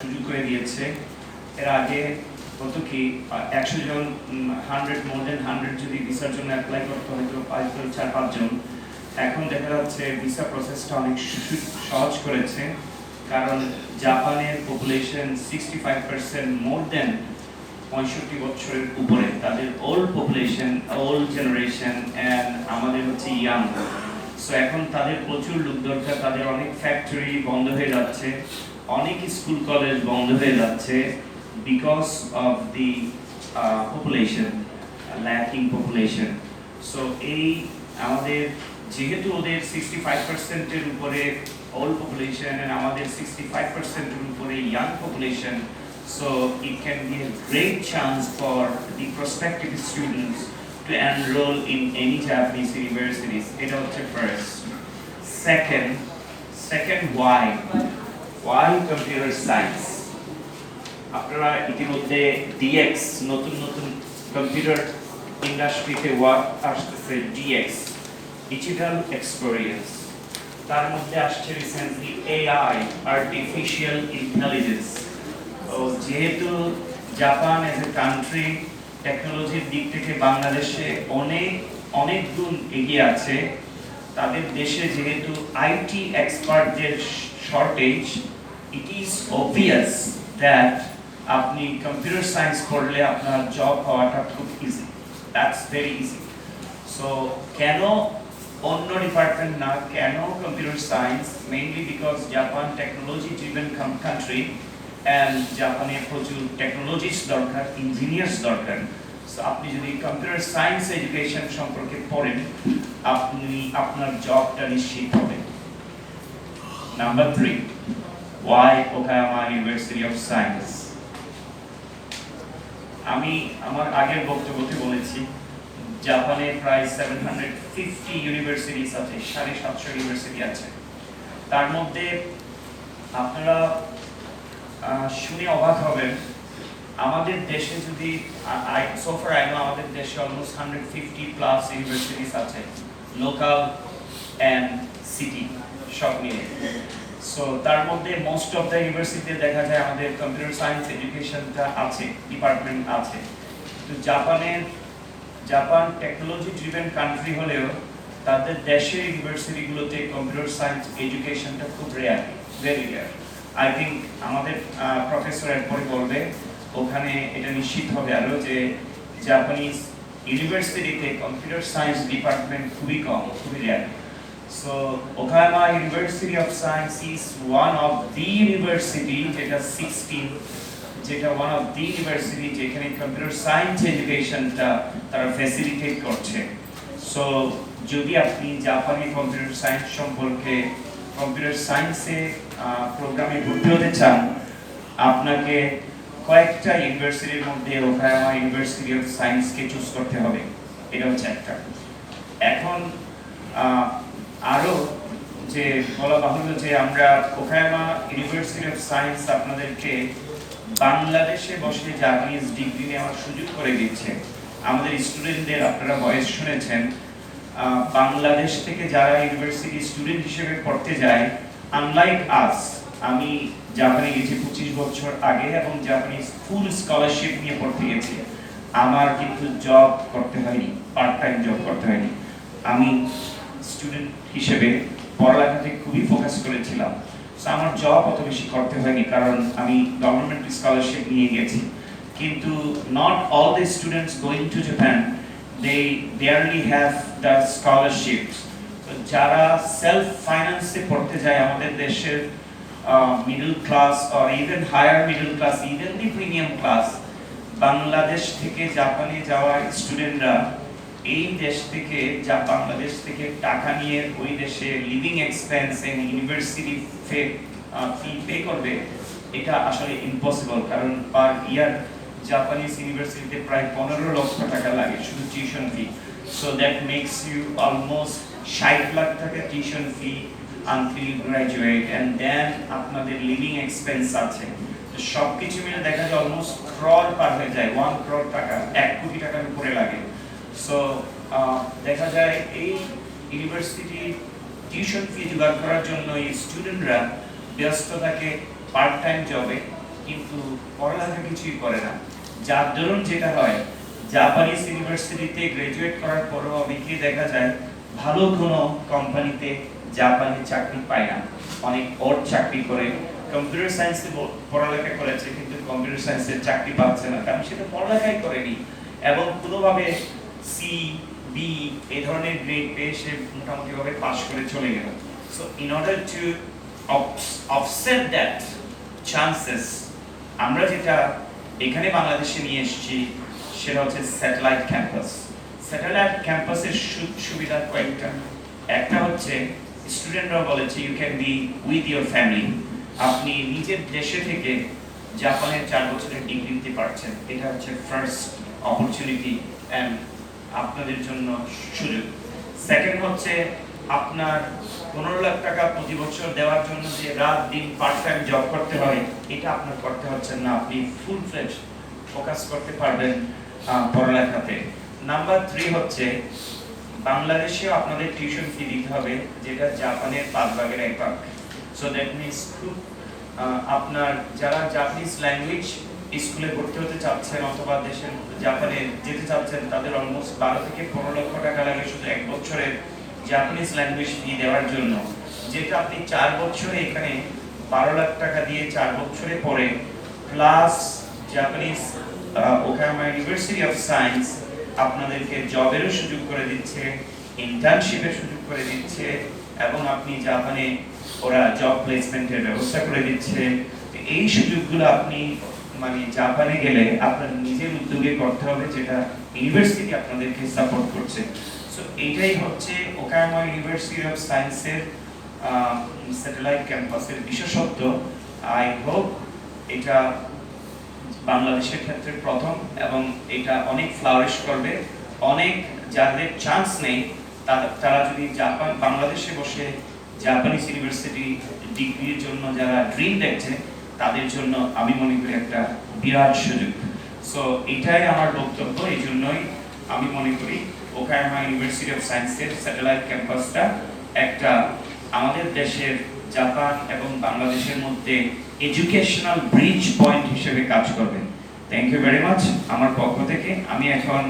সুযোগ করে দিয়েছে। এর আগে হতো কি, একশো জন হান্ড্রেড মোর দেন হান্ড্রেড যদি ভিসার জন্য অ্যাপ্লাই করতে, হয়তো হয়তো চার পাঁচজন এখন দেখা যাচ্ছে ভিসা প্রসেসটা অনেক সহজ করেছে। কারণ জাপানের population sixty five percent more than পঁয়ষট্টি বছরের উপরে। তাদের old population old generation and আমাদের হচ্ছে ইয়াং সো এখন তাদের প্রচুর লোক দরকার, তাদের অনেক ফ্যাক্টরি বন্ধ হয়ে যাচ্ছে। অনেক স্কুল কলেজ বন্ধ হয়ে যাচ্ছে because of the population lacking population so এই আমাদের, যেহেতু ওদের সিক্সটি ফাইভ পার্সেন্টের উপরে ওল্ড পপুলেশন আমাদের সিক্সটি ফাইভ পার্সেন্টের উপরে young population so it can be great chance for the prospective students to enroll in any Japanese universities এটা হচ্ছে first second second why Why computer science? আপনারা ইতিমধ্যে dx নতুন নতুন কম্পিউটার ইন্ডাস্ট্রিতে ওয়ার্ক আসতেছে ডিএক্স ডিজিটাল এক্সপেরিয়েন্স তার মধ্যে আসছে রিসেন্টলি এআই আর্টিফিশিয়াল ইন্টেলিজেন্স যেহেতু জাপান এজ এ কান্ট্রি টেকনোলজির দিক থেকে বাংলাদেশে অনেক অনেক গুণ এগিয়ে আছে। তাদের দেশে যেহেতু IT এক্সপার্টদের shortage it is obvious that আপনি কম্পিউটার সায়েন্স করলে আপনার জব হওয়াটা খুব easy that's very easy so কেন অন্য ডিপার্টমেন্ট না কেন computer science mainly because Japan technology driven country and জাপানে প্রচুর টেকনোলজিস্ট দরকার ইঞ্জিনিয়ার্স দরকার সো আপনি যদি কম্পিউটার সায়েন্স এডুকেশন সম্পর্কে পড়েন আপনি আপনার জবটা নিশ্চিত হবে number three why Okayama university of science আমি আমার আগের বক্তব্যতে বলেছি, জাপানে প্রায় সেভেন হান্ড্রেড ফিফটি ইউনিভার্সিটিস আছে, সাড়ে সাতশো ইউনিভার্সিটি আছে। তার মধ্যে আপনারা শুনে অবাক হবেন, আমাদের দেশে যদি সোফার আই আমাদের দেশে almost hundred fifty plus universities আছে লোকাল অ্যান্ড সিটি সব মিলে সো তার মধ্যে মোস্ট অফ দ্য ইউনিভার্সিটিতে দেখা যায় আমাদের কম্পিউটার সায়েন্স এডুকেশনটা আছে ডিপার্টমেন্ট আছে। তো জাপানের, জাপান টেকনোলজি ড্রিভেন কান্ট্রি হলেও তাদের দেশের ইউনিভার্সিটিগুলোতে কম্পিউটার সায়েন্স এডুকেশনটা খুব rare very rare I think আমাদের প্রফেসর এরপরে বলবে, ওখানে এটা নিশ্চিত হবে আরও যে জাপানিজ ইউনিভার্সিটিতে কম্পিউটার সায়েন্স ডিপার্টমেন্ট খুবই কম, খুবই rare so Okayama university of science is one of the university যেটা সিক্সটিন যেটা ওয়ান অফ দি ইউনিভার্সিটি যেখানে কম্পিউটার সায়েন্স এডুকেশনটা তারা ফ্যাসিলিটেট করছে। সো যদি আপনি জাপানি কম্পিউটার সায়েন্স সম্পর্কে কম্পিউটার সায়েন্সে প্রোগ্রামে ভর্তি হতে চান, আপনাকে কয়েকটা ইউনিভার্সিটির মধ্যে ওকায়ামা ইউনিভার্সিটি অফ সায়েন্সকে চুজ করতে হবে। এটা হচ্ছে একটা। এখন আহ, আরও যে বলা বাহুল্য যে আমরা ওকায়ামা ইউনিভার্সিটি অফ সায়েন্স আপনাদেরকে বাংলাদেশে বসে জাপানিজ ডিগ্রি নেওয়ার সুযোগ করে দিচ্ছে। আমাদের স্টুডেন্টদের আপনারা বয়স শুনেছেন বাংলাদেশ থেকে যারা ইউনিভার্সিটি স্টুডেন্ট হিসেবে পড়তে যায় আনলাইক আস আমি জাপানে গেছি পঁচিশ বছর আগে এবং জাপানিজ ফুল স্কলারশিপ নিয়ে পড়তে গেছি। আমার কিন্তু জব করতে হয়নি পার্ট টাইম জব করতে হয়নি। আমি স্টুডেন্ট হিসেবে পড়ালেখাতে খুবই ফোকাস করেছিলাম। আমার জব অত বেশি করতে হয়নি, কারণ আমি গভর্নমেন্ট স্কলারশিপ নিয়ে গেছি। কিন্তু not all the students going to Japan they rarely have the scholarship যারা সেলফ ফাইন্যান্সে পড়তে যায়, আমাদের দেশের middle class or even higher middle class even the premium class Bangladesh থেকে জাপানে যাওয়া স্টুডেন্টরা এই দেশ থেকে যা বাংলাদেশ থেকে টাকা নিয়ে ওই দেশে লিভিং এক্সপেন্স এন্ড ইউনিভার্সিটি ফে ফি পে করবে, এটা আসলে ইম্পসিবল কারণ পার ইয়ার জাপানিজ ইউনিভার্সিটিতে প্রায় পনেরো লক্ষ টাকা লাগে শুধু tuition fee so that makes you almost ষাট লাখ টাকা tuition fee until graduate and then আপনাদের লিভিং এক্সপেন্স আছে। সব কিছু মিলে দেখা যায় অলমোস্ট ক্রর পার হয়ে যায় ওয়ান ক্রর টাকা, এক কোটি টাকার উপরে লাগে। সো দেখা যায় এই ইউনিভার্সিটি টিউশন ফি জোগাড় করার জন্য এই স্টুডেন্টরা ব্যস্ত থাকে পার্ট টাইম জবে কিন্তু পড়ালেখা কিছুই করে না। যার দরুন যেটা হয় জাপানিজ ইউনিভার্সিটিতে গ্রাজুয়েট করার পরও অনেকেই দেখা যায় ভালো কোনো কোম্পানিতে জাপানে চাকরি পায় না। অনেক ওর চাকরি করে কম্পিউটার সায়েন্সে পড়ালেখা করেছে, কিন্তু কম্পিউটার সায়েন্সের চাকরি পাচ্ছে না। কারণ সেটা পড়ালেখাই করেনি। এবং কোনোভাবে সি বি এই ধরনের গ্রেড পেয়ে সে মোটামুটি ভাবে পাশ করে চলে গেল। So in order to offset that chances আমরা যেটা এখানে বাংলাদেশে নিয়ে এসেছি, সেটা হচ্ছে স্যাটেলাইট ক্যাম্পাস স্যাটেলাইট ক্যাম্পাসের সুবিধা কয়েকটা। একটা হচ্ছে স্টুডেন্টরা বলেছে you can be with your family আপনি নিজের দেশে থেকে জাপানের চার বছরের ডিগ্রি নিতে পারছেন। এটা হচ্ছে ফার্স্ট অপরচুনিটি অ্যান্ড আপনাদের জন্য সুযোগ। সেকেন্ড হচ্ছে আপনার পনেরো লাখ টাকা প্রতি বছর দেওয়ার জন্য যে রাত, দিন পার্ট টাইম জব করতে হয়, এটা আপনার করতে হচ্ছে না। আপনি ফুল ফ্লেজ ফোকাস করতে পারবেন পড়ালেখাতে। নাম্বার থ্রি হচ্ছে বাংলাদেশেও আপনাদের টিউশন ফি দিতে হবে, যেটা জাপানের পাঁচ ভাগের এক ভাগ। সো দ্যাট মিনস খুব আপনার যারা জাপানিজ ল্যাঙ্গুয়েজ স্কুলে ভর্তি হতে চাচ্ছেন অথবা দেশের, জাপানে যেতে চাচ্ছেন, তাদের অলমোস্ট বারো থেকে পনেরো লক্ষ টাকা লাগে শুধু এক বছরের জাপানিজ ল্যাঙ্গুয়েজ ফি দেওয়ার জন্য। যেটা আপনি চার বছরে এখানে বারো লাখ টাকা দিয়ে চার বছরে পড়ে plus Japanese Okayama university of science আপনাদেরকে জবেরও সুযোগ করে দিচ্ছে ইন্টার্নশিপের সুযোগ করে দিচ্ছে, এবং আপনি জাপানে ওরা জব প্লেসমেন্টের ব্যবস্থা করে দিচ্ছে। এই সুযোগগুলো আপনি মানে জাপানে গেলে আপনার নিজের উদ্যোগে করতে হবে যেটা ইউনিভার্সিটি আপনাদেরকে সাপোর্ট করছে। সো এইটাই হচ্ছে ওকায়ামা ইউনিভার্সিটি অফ সায়েন্সের স্যাটেলাইট ক্যাম্পাসের বিশেষত্ব। আই হোপ এটা বাংলাদেশের ক্ষেত্রে প্রথম এবং এটা অনেক ফ্লারিশ করবে। অনেক যাদের চান্স নেই, তারা যদি জাপান, বাংলাদেশে বসে জাপানিজ ইউনিভার্সিটি ডিগ্রির জন্য যারা ড্রিম দেখছে তাদের জন্য আমি মনে করি একটা বিরাট সুযোগ। সো এটাই আমার বক্তব্য এই জন্যই আমি মনে করি ওকায়ামা ইউনিভার্সিটি অফ সায়েন্সের স্যাটেলাইট ক্যাম্পাসটা একটা আমাদের দেশের জাপান এবং বাংলাদেশের মধ্যে এডুকেশনাল ব্রিজ পয়েন্ট হিসেবে কাজ করবে। থ্যাংক ইউ ভেরি মাচ আমার পক্ষ থেকে। আমি এখন